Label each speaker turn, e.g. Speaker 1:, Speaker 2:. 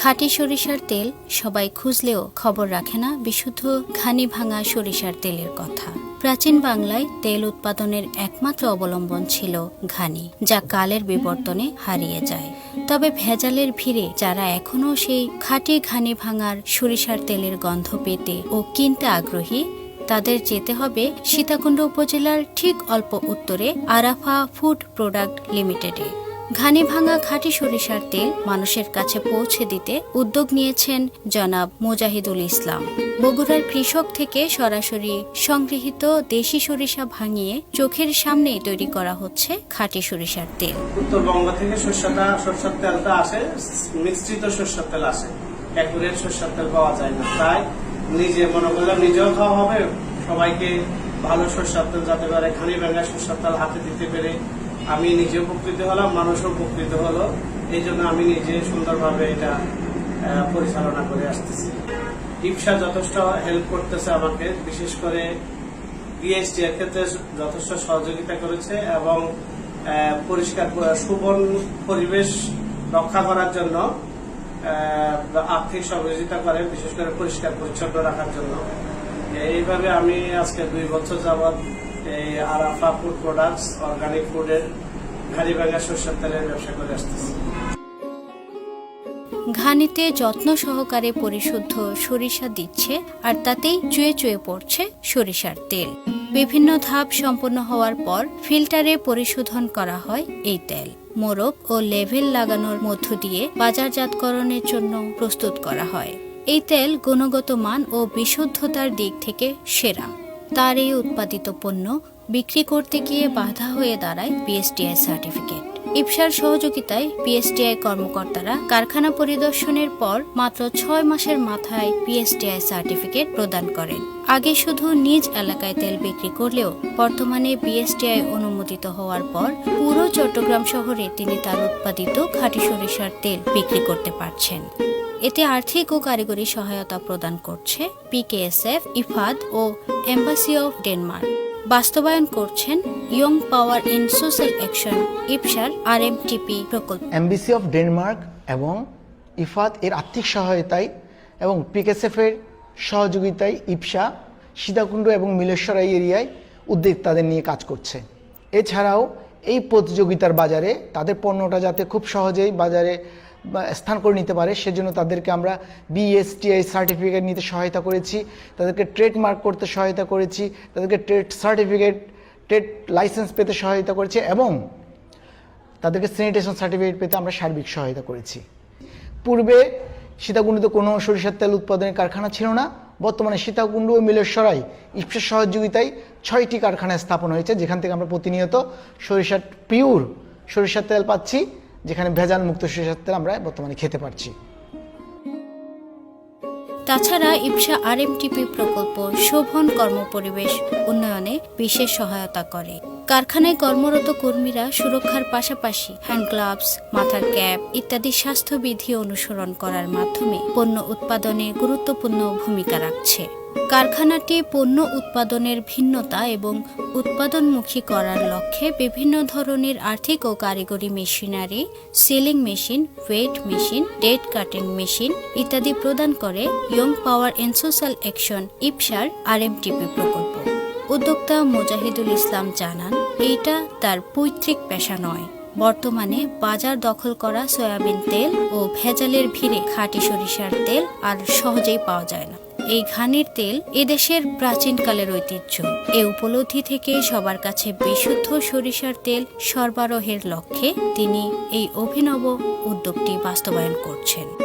Speaker 1: খাঁটি সরিষার তেল, সবাই খুঁজলেও খবর রাখে না বিশুদ্ধ ঘানি ভাঙা সরিষার তেলের কথা। প্রাচীন বাংলায় তেল উৎপাদনের একমাত্র অবলম্বন ছিল ঘানি, যা কালের বিবর্তনে হারিয়ে যায়। তবে ভেজালের ভিড়ে যারা এখনও সেই খাঁটি ঘানি ভাঙার সরিষার তেলের গন্ধ পেতে ও কিনতে আগ্রহী, তাদের যেতে হবে সীতাকুণ্ড উপজেলার ঠিক অল্প উত্তরে আরাফা ফুড প্রোডাক্ট লিমিটেডে। ঘানি ভাঙা খাঁটি সরিষার তেল মানুষের কাছে পৌঁছে দিতে উদ্যোগ নিয়েছেন জনাব মুজাহিদুল ইসলাম। বগুড়ার কৃষক থেকে সরাসরি সংগৃহীত দেশি সরিষা ভাঙিয়ে চোখের সামনেই তৈরি করা হচ্ছে খাঁটি সরিষার তেল।
Speaker 2: উত্তরবঙ্গ থেকে সর্ষেটা, সর্ষের তেলটা আসে, মিশ্রিত সর্ষের তেল আসে। একুরের সর্ষের তেল পাওয়া যায় না। তাই নিজে মনে করলাম নিজেও খাওয়া হবে, সবাইকে ভালো সর্ষের তেল যাতে পারে খানি ভেঙা সর্ষের তেল হাতে দিতে পেরে আমি নিজে উপকৃত হলাম, মানুষও উপকৃত হলো। এই জন্য আমি নিজে সুন্দরভাবে এটা পরিচালনা করে আসতেছি। ইপসা যথেষ্ট হেল্প করতেছে আমাকে, বিশেষ করে বিএসটি এর ক্ষেত্রে যথেষ্ট সহযোগিতা করেছে এবং পরিষ্কার, সুবন পরিবেশ রক্ষা করার জন্য আর্থিক সহযোগিতা করে, বিশেষ করে পরিষ্কার পরিচ্ছন্ন রাখার জন্য। এইভাবে আমি আজকে দুই বছর যাবৎ এই আরাফা ফুড প্রোডাক্টস, অর্গানিক ফুডের তেলের ব্যবসা করে আসতেছি।
Speaker 1: ঘানিতে যত্ন সহকারে পরিশুদ্ধ সরিষা দিচ্ছে আর তাতেই চুয়ে চুয়ে পড়ছে সরিষার তেল। বিভিন্ন ধাপ সম্পন্ন হওয়ার পর ফিল্টারে পরিশোধন করা হয় এই তেল। মোরগ ও লেভেল লাগানোর মধ্য দিয়ে বাজারজাতকরণের জন্য প্রস্তুত করা হয়। এই তেল গুণগত মান ও বিশুদ্ধতার দিক থেকে সেরা। তার এই উৎপাদিত পণ্য বিক্রি করতে গিয়ে বাধা হয়ে দাঁড়ায় বিএসটিআই সার্টিফিকেট। ইপসার সহযোগিতায় পিএসটিআই কর্মকর্তারা কারখানা পরিদর্শনের পর মাত্র ছয় মাসের মাথায় পিএসটিআই সার্টিফিকেট প্রদান করেন। আগে শুধু নিজ এলাকায় তেল বিক্রি করলেও বর্তমানে বিএসটিআই অনুমোদিত হওয়ার পর পুরো চট্টগ্রাম শহরে তিনি তার উৎপাদিত খাঁটি সরিষার তেল বিক্রি করতে পারছেন। এতে আর্থিক ও কারিগরি সহায়তা প্রদান করছে পিকেএসএফ ইফাদ ও এম্বাসি অফ ডেনমার্ক বাস্তবায়ন করছেন young power in social action ইপসার RMTP প্রকল্প।
Speaker 3: এমবিসি অফ ডেনমার্ক এবং ইফাত এর আর্থিক সহায়তায় এবং পিকেসএফ এর সহযোগিতায় ইপসা সীতাকুণ্ড এবং মিলেশ্বরাই এরিয়ায় উদ্যোগ তাদের নিয়ে কাজ করছে। এছাড়াও এই প্রতিযোগিতার বাজারে তাদের পণ্যটা যাতে খুব সহজেই বাজারে স্থান করে নিতে পারে। সেজন্য তাদেরকে আমরা বিএসটিআই সার্টিফিকেট নিতে সহায়তা করেছি। তাদেরকে ট্রেডমার্ক করতে সহায়তা করেছি। তাদেরকে ট্রেড সার্টিফিকেট ট্রেড লাইসেন্স পেতে সহায়তা করেছি এবং তাদেরকে স্যানিটেশন সার্টিফিকেট পেতে আমরা সার্বিক সহায়তা করেছি। পূর্বে সীতাকুণ্ডতে কোনো সরিষার তেল উৎপাদনের কারখানা ছিল না। বর্তমানে সীতাকুণ্ড ও মিলেশ্বরাই ইপসের সহযোগিতায় ছয়টি কারখানা স্থাপন হয়েছে, যেখান থেকে আমরা প্রতিনিয়ত সরিষার পিওর সরিষার তেল পাচ্ছি। যেখানে ভেজাল মুক্ত সরিষার তেল আমরা বর্তমানে খেতে পারছি।
Speaker 1: তাছাড়া ইপসা আরএমটিপি প্রকল্প শোভন কর্মপরিবেশ উন্নয়নে বিশেষ সহায়তা করে। কারখানায় কর্মরত কর্মীরা সুরক্ষার পাশাপাশি হ্যান্ড গ্লাভস, মাথার ক্যাপ ইত্যাদি স্বাস্থ্যবিধি অনুসরণ করার মাধ্যমে পণ্য উৎপাদনে গুরুত্বপূর্ণ ভূমিকা রাখছে। কারখানাটি পণ্য উৎপাদনের ভিন্নতা এবং উৎপাদনমুখী করার লক্ষ্যে বিভিন্ন ধরনের আর্থিক ও কারিগরি machinery, sealing machine, weight machine, date cutting machine ইত্যাদি প্রদান করে young power and social action, ইপসার, RMTP প্রকল্প। উদ্যোক্তা মুজাহিদুল ইসলাম জানান, এইটা তার পৈতৃক পেশা নয়। বর্তমানে বাজার দখল করা সয়াবিন তেল ও ভেজালের ভিড়ে খাঁটি সরিষার তেল আর সহজেই পাওয়া যায় না। এই ঘানির তেল এদেশের প্রাচীনকালের ঐতিহ্য। এ উপলব্ধি থেকে সবার কাছে বিশুদ্ধ সরিষার তেল সরবরাহের লক্ষ্যে তিনি এই অভিনব উদ্যোগটি বাস্তবায়ন করছেন।